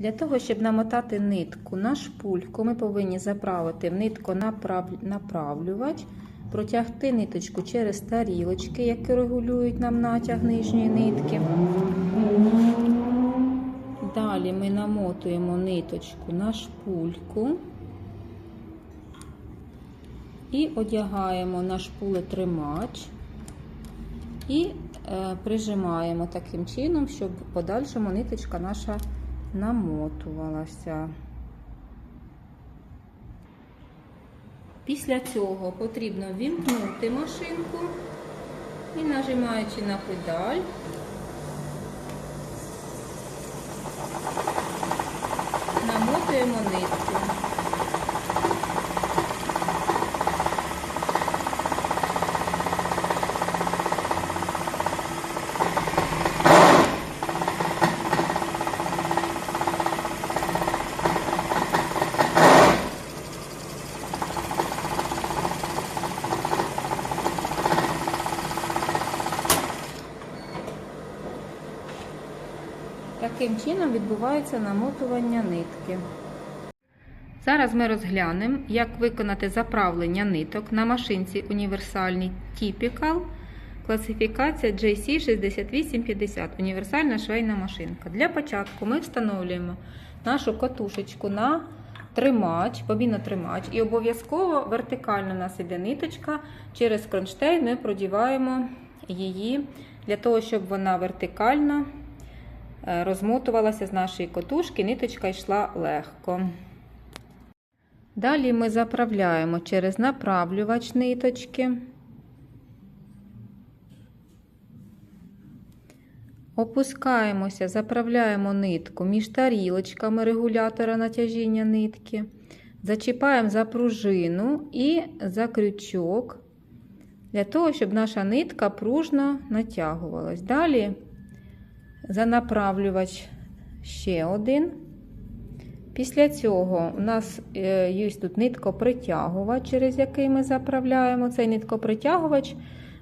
Для того, щоб намотати нитку на шпульку, ми повинні заправити в нитку направ- направлювач, протягти ниточку через тарілочки, які регулюють нам натяг нижньої нитки. Далі ми намотуємо ниточку на шпульку і одягаємо на шпулетримач і е, прижимаємо таким чином, щоб в подальшому ниточка наша намотувалася. Після цього потрібно вімкнути машинку і нажимаючи на педаль, намотуємо нитку. Таким чином відбувається намотування нитки. Зараз ми розглянемо, як виконати заправлення ниток на машинці універсальній Typical. Класифікація JC6850 універсальна швейна машинка. Для початку ми встановлюємо нашу катушечку на тримач, бобінотримач, і обов'язково вертикально у нас іде ниточка. Через кронштейн ми продіваємо її для того, щоб вона вертикально розмотувалася з нашої котушки, ниточка йшла легко. Далі ми заправляємо через направлювач ниточки. Опускаємося, заправляємо нитку між тарілочками регулятора натяжіння нитки. Зачіпаємо за пружину і за крючок, для того, щоб наша нитка пружно натягувалась. Далі за направлювач ще один. Після цього у нас е, є тут ниткопритягувач, через який ми заправляємо. Цей ниткопритягувач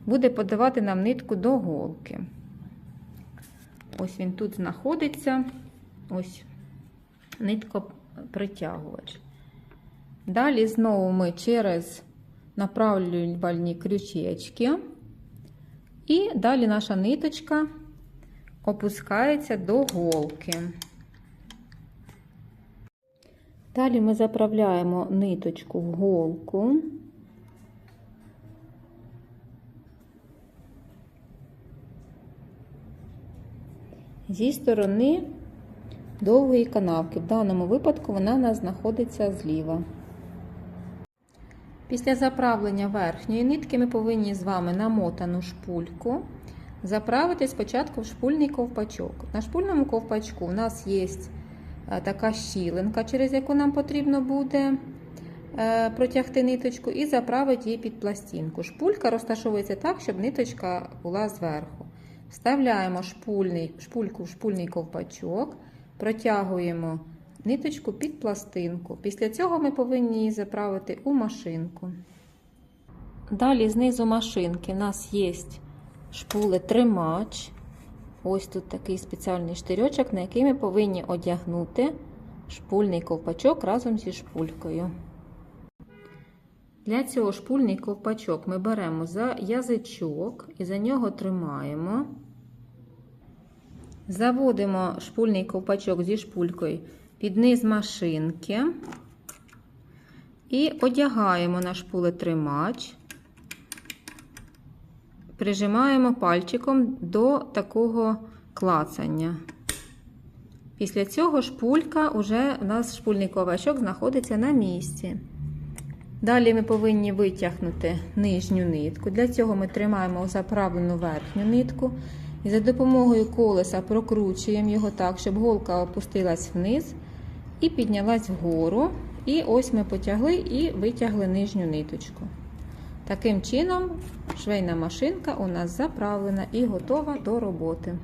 буде подавати нам нитку до голки. Ось він тут знаходиться. Ось ниткопритягувач. Далі знову ми через направлювальні крючечки. І далі наша ниточка опускається до голки. Далі ми заправляємо ниточку в голку. Зі сторони довгої канавки. В даному випадку вона у нас знаходиться зліва. Після заправлення верхньої нитки ми повинні з вами намотану шпульку заправити спочатку в шпульний ковпачок. На шпульному ковпачку у нас є е, така щілинка, через яку нам потрібно буде е, протягти ниточку, і заправити її під пластинку. Шпулька розташовується так, щоб ниточка була зверху. Вставляємо шпульку в шпульний ковпачок, протягуємо ниточку під пластинку. Після цього ми повинні її заправити у машинку. Далі знизу машинки у нас є шпулетримач. Ось тут такий спеціальний штирьочок, на який ми повинні одягнути шпульний ковпачок разом зі шпулькою. Для цього шпульний ковпачок ми беремо за язичок і за нього тримаємо. Заводимо шпульний ковпачок зі шпулькою під низ машинки і одягаємо на шпулетримач, прижимаємо пальчиком до такого клацання. Після цього шпулька, уже у нас шпульний ковачок знаходиться на місці. Далі ми повинні витягнути нижню нитку. Для цього ми тримаємо заправлену верхню нитку і за допомогою колеса прокручуємо його так, щоб голка опустилась вниз і піднялась вгору. І ось ми потягли і витягли нижню ниточку. Таким чином, швейна машинка у нас заправлена і готова до роботи.